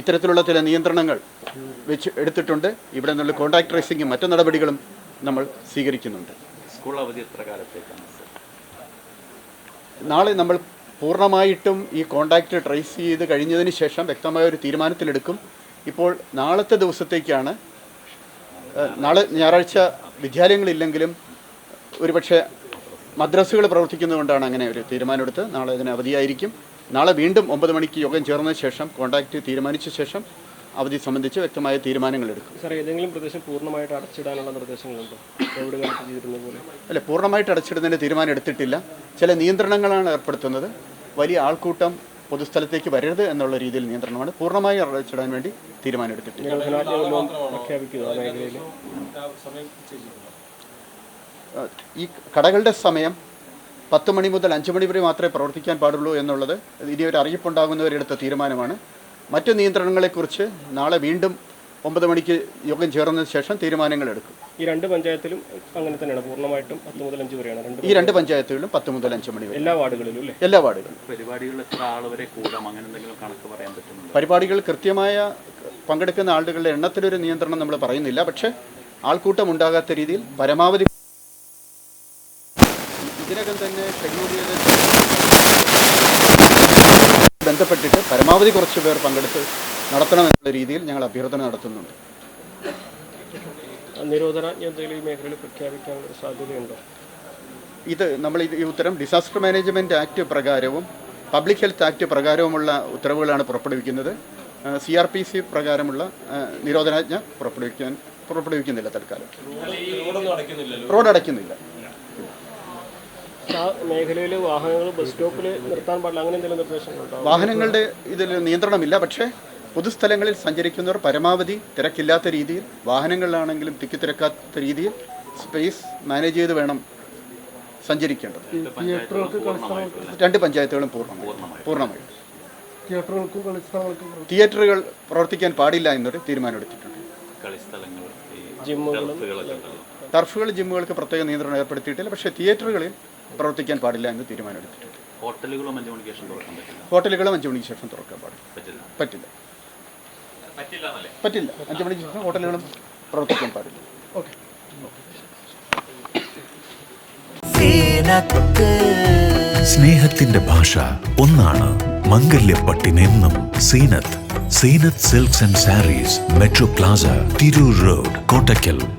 ഇത്തരത്തിലുള്ള ചില നിയന്ത്രണങ്ങൾ വെച്ച് എടുത്തിട്ടുണ്ട്. ഇവിടെ നിന്നുള്ള കോൺടാക്ട് ട്രേസിങ്ങും മറ്റു നടപടികളും നമ്മൾ സ്വീകരിക്കുന്നുണ്ട്. സ്കൂൾ അവധി എത്ര കാലത്തേക്കാണ് നാളെ നമ്മൾ പൂർണമായിട്ടും ഈ കോണ്ടാക്റ്റ് ട്രേസ് ചെയ്ത് കഴിഞ്ഞതിന് ശേഷം വ്യക്തമായ ഒരു തീരുമാനത്തിലെടുക്കും. ഇപ്പോൾ നാളത്തെ ദിവസത്തേക്കാണ് നാളെ ഞായറാഴ്ച വിദ്യാലയങ്ങളില്ലെങ്കിലും ഒരുപക്ഷെ മദ്രസകൾ പ്രവർത്തിക്കുന്നതുകൊണ്ടാണ് അങ്ങനെ ഒരു തീരുമാനമെടുത്ത് നാളെ ഇതിന് അവധിയായിരിക്കും. നാളെ വീണ്ടും ഒമ്പത് മണിക്ക് യോഗം ചേർന്ന ശേഷം കോൺടാക്റ്റ് തീരുമാനിച്ച ശേഷം അവധി സംബന്ധിച്ച് വ്യക്തമായ തീരുമാനങ്ങൾ എടുക്കും. സാർ ഏതെങ്കിലും പ്രദേശം പൂർണമായിട്ട് അടച്ചിടാനുള്ള നിർദ്ദേശങ്ങളുണ്ടോ? കോവിഡ് കാലത്ത് ചെയ്തിരുന്ന പോലെ. അല്ല പൂർണമായിട്ട് അടച്ചിടുന്നതിന് തീരുമാനം എടുത്തിട്ടില്ല. ചില നിയന്ത്രണങ്ങളാണ് ഏർപ്പെടുത്തുന്നത്. വലിയ ആൾക്കൂട്ടം പൊതുസ്ഥലത്തേക്ക് വരരുത് എന്നുള്ള രീതിയിൽ നിയന്ത്രണമാണ് പൂർണമായി അടച്ചിടാൻ വേണ്ടി തീരുമാനം എടുത്തിട്ടില്ല നിരോധനാജ്ഞ വല്ലതും പ്രഖ്യാപിക്കുക ആ മേഖലയിൽ ഏഹ് ഈ കടകളുടെ സമയം പത്ത് മണി മുതൽ അഞ്ച് മണി വരെ മാത്രമേ പ്രവർത്തിക്കാൻ പാടുള്ളൂ എന്നുള്ളത് ഇനി ഒരു അറിയിപ്പുണ്ടാകുന്നവരെടുത്ത തീരുമാനമാണ്. മറ്റു നിയന്ത്രണങ്ങളെക്കുറിച്ച് നാളെ വീണ്ടും ഒമ്പത് മണിക്ക് യോഗം ചേർന്നതിന് ശേഷം തീരുമാനങ്ങൾ എടുക്കും ഈ രണ്ട് പഞ്ചായത്തിലും അങ്ങനെ തന്നെയാണ്. പൂർണമായിട്ടും പത്ത് മുതൽ അഞ്ച് വരെയാണ്. രണ്ട് ഈ രണ്ട് പഞ്ചായത്തുകളിലും പത്ത് മുതൽ അഞ്ച് മണി വരെ. എല്ലാ വാർഡുകളിലും അല്ലേ? എല്ലാ വാർഡുകളിലും. പരിപാടികളിൽ എത്ര ആൾ വരെ കൂടാം? അങ്ങനെ എന്തെങ്കിലും കണക്ക് പറയാൻ പറ്റും പരിപാടികൾ കൃത്യമായ പങ്കെടുക്കുന്ന ആളുകളുടെ എണ്ണത്തിലൊരു നിയന്ത്രണം നമ്മൾ പറയുന്നില്ല. പക്ഷേ ആൾക്കൂട്ടം ഉണ്ടാകാത്ത രീതിയിൽ പരമാവധി ഇതിനകം തന്നെ ഷെഡ്യൂൾ ചെയ്ത ബന്ധപ്പെട്ടിട്ട് പരമാവധി കുറച്ച് പേർ പങ്കെടുത്ത് നടത്തണമെന്നുള്ള രീതിയിൽ ഞങ്ങൾ അഭ്യർത്ഥന നടത്തുന്നുണ്ട്. നിരോധനാജ്ഞ എന്തെങ്കിലും ഈ മേഖലയിൽ പ്രഖ്യാപിക്കാനുള്ള ഒരു സാധ്യതയുണ്ടോ? ഇത് നമ്മൾ ഈ ഉത്തരം ഡിസാസ്റ്റർ മാനേജ്മെന്റ് ആക്ട് പ്രകാരവും പബ്ലിക് ഹെൽത്ത് ആക്ട് പ്രകാരവുമുള്ള ഉത്തരവുകളാണ് പുറപ്പെടുവിക്കുന്നത്. സി ആർ പി സി പ്രകാരമുള്ള നിരോധനാജ്ഞ പുറപ്പെടുവിക്കാൻ പുറപ്പെടുവിക്കുന്നില്ല തൽക്കാലം. റോഡ് അടയ്ക്കുന്നില്ല. മേഖലയിൽ വാഹനങ്ങൾ ബസ് സ്റ്റോപ്പിൽ നിർത്താൻ പാടില്ല. അങ്ങനെ എന്തെങ്കിലും നിർദ്ദേശങ്ങളുണ്ടോ വാഹനങ്ങളുടെ ഇതിൽ നിയന്ത്രണമില്ല. പക്ഷേ പൊതുസ്ഥലങ്ങളിൽ സഞ്ചരിക്കുന്നവർ പരമാവധി തിരക്കില്ലാത്ത രീതിയിൽ വാഹനങ്ങളിലാണെങ്കിലും തിക്കി തിരക്കാത്ത രീതിയിൽ സ്പേസ് മാനേജ് ചെയ്ത് വേണം സഞ്ചരിക്കേണ്ടത്. രണ്ട് പഞ്ചായത്തുകളും പൂർണമായി. പൂർണമായി. തിയേറ്ററുകൾ പ്രവർത്തിക്കാൻ പാടില്ല എന്നൊരു തീരുമാനമെടുത്തിട്ടുണ്ട് കളിസ്ഥലങ്ങൾ ജിമ്മുകളും ടർഫുകളൊക്കെ ടർഫുകൾ ജിമ്മുകൾക്ക് പ്രത്യേക നിയന്ത്രണം ഏർപ്പെടുത്തിയിട്ടില്ല. പക്ഷേ തിയേറ്ററുകളിൽ പ്രവർത്തിക്കാൻ പാടില്ല എന്ന് തീരുമാനമെടുത്തിട്ടുണ്ട്. ഹോട്ടലുകളും അഞ്ച് മണിക്ക് ശേഷം തുറക്കാൻ പറ്റില്ല. ഹോട്ടലുകളും അഞ്ച് മണിക്ക് ശേഷം തുറക്കാൻ പാടില്ല. പറ്റില്ല. പറ്റില്ല. പറ്റില്ല അഞ്ച് മണിക്ക് ശേഷം ഹോട്ടലുകളും പ്രവർത്തിക്കാൻ പാടില്ല. ഓക്കെ. സ്നേഹത്തിന്റെ ഭാഷ ഒന്നാണ് മംഗല്യപ്പട്ടിനെന്നും Zeenath. Zeenath silks and sarees metro plaza Tirur road Kottakkal.